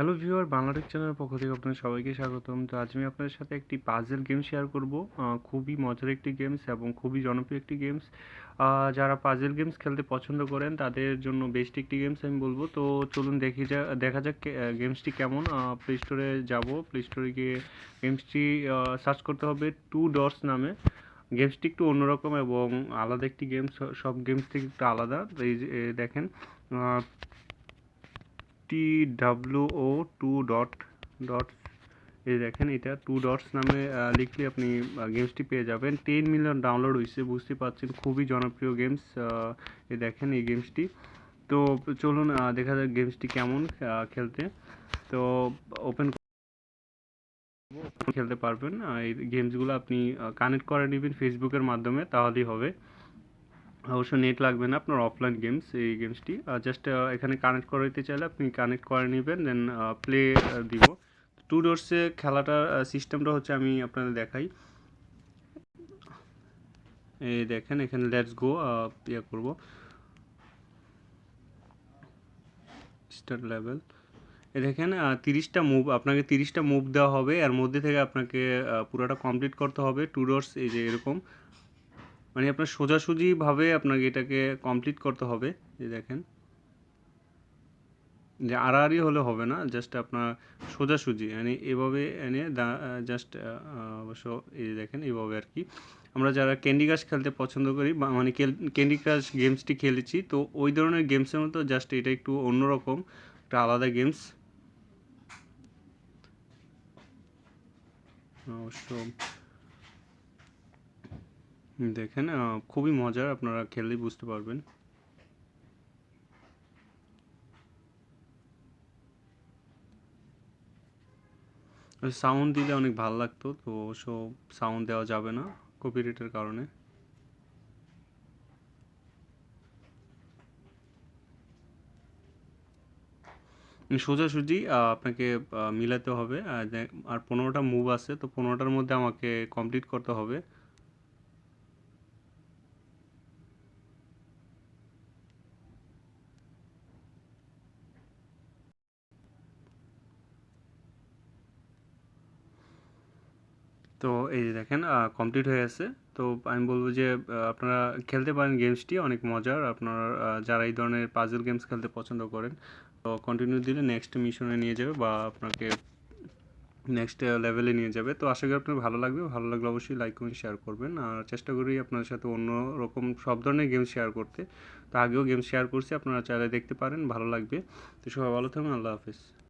Hello viewer Bangla Tech চ্যানেলের পক্ষ থেকে আপনাদের সবাইকে স্বাগতম। তো আজ আমি আপনাদের সাথে একটি পাজেল গেম শেয়ার করব। খুবই মজার একটি গেমস এবং খুবই জনপ্রিয় একটি গেমস যারা পাজেল গেমস খেলতে পছন্দ করেন, তাদের জন্য বেস্ট একটি গেমস আমি বলব। তো চলুন দেখি যা, দেখা যাক গেমসটি কেমন। প্লে স্টোরে যাব। প্লে স্টোরে গিয়ে গেমসটি সার্চ করতে হবে টু ডটস নামে। গেমসটি একটু অন্যরকম এবং আলাদা একটি গেমস সব গেমস থেকে একটু আলাদা। এই দেখেন T W O two dot dot এই দেখেন এটা টু ডটস নামে লিখলে আপনি গেমসটি পেয়ে যাবেন। টেন মিলিয়ন ডাউনলোড হয়েছে বুঝতে পারছেন, খুবই জনপ্রিয় গেমস এই দেখেন এই গেমসটি তো চলুন দেখা যাক গেমসটি কেমন খেলতে। তো ওপেন খেলতে পারবেন এই গেমসগুলো আপনি কানেক্ট করে নেবেন ফেসবুকের মাধ্যমে, তাহলেই হবে। অবশ্য নেট লাগবে না আপনার অফলাইন গেমস এই গেমসটি জাস্ট এখানে কানেক্ট করে দিতে চাইলে আপনি কানেক্ট করে নেবেন দেন প্লে দিব। টু ডোরসে খেলাটার সিস্টেমটা হচ্ছে আমি আপনাদের দেখাই। এই দেখেন, এখানে লেটস গো ইয়ে করব। স্টার্ট লেভেল এ দেখেন তিরিশটা মুভ আপনাকে তিরিশটা মুভ দেওয়া হবে। এর মধ্যে থেকে আপনাকে পুরোটা কমপ্লিট করতে হবে। টু ডোরস এই যে এরকম। মানে আপনার সোজাসুজিভাবে আপনাকে এটাকে কমপ্লিট করতে হবে, এই দেখেন। যে আড়াআড়ি হলে হবে না জাস্ট আপনার সোজাসুজি মানে এভাবে এনে জাস্ট অবশ্য এই যে দেখেন এইভাবে আর কি। আমরা যারা ক্যান্ডি ক্রাশ খেলতে পছন্দ করি, বা মানে ক্যান্ডি ক্রাশ গেমসটি খেলেছি, তো ওই ধরনের গেমসের মতো জাস্ট এটা একটু অন্যরকম, একটা আলাদা গেমস অবশ্য দেখেন খুবই মজার, আপনারা খেললেই বুঝতে পারবেন। সাউন্ড দিলে অনেক ভালো লাগতো, তো সো সাউন্ড দেওয়া যাবে না কপিরাইটের কারণে। সোজাসুজি আপনাকে মিলাতে হবে। আর আর পনেরোটা মুভ আছে, তো পনেরোটার মধ্যে আমাকে কমপ্লিট করতে হবে। তো এই যে দেখেন কমপ্লিট হয়ে গেছে। তো আমি বলব যে আপনারা খেলতে পারেন গেমসটি অনেক মজার। আপনারা যারা এই ধরনের পাজল গেমস খেলতে পছন্দ করেন, তো কন্টিনিউ দিলে নেক্সট মিশনে নিয়ে যাবে বা আপনাকে নেক্সট লেভেলে নিয়ে যাবে। তো আশা করি আপনার ভালো লাগবে। ভালো লাগলে অবশ্যই লাইক কমেন্ট শেয়ার করবেন। আর চেষ্টা করি আপনার সাথে অন্য রকম সব ধরনের গেম শেয়ার করতে। তো আগেও গেম শেয়ার করছি, আপনারা চাইলে দেখতে পারেন, ভালো লাগবে। তো সবাই ভালো থাকুন আল্লাহ হাফিজ।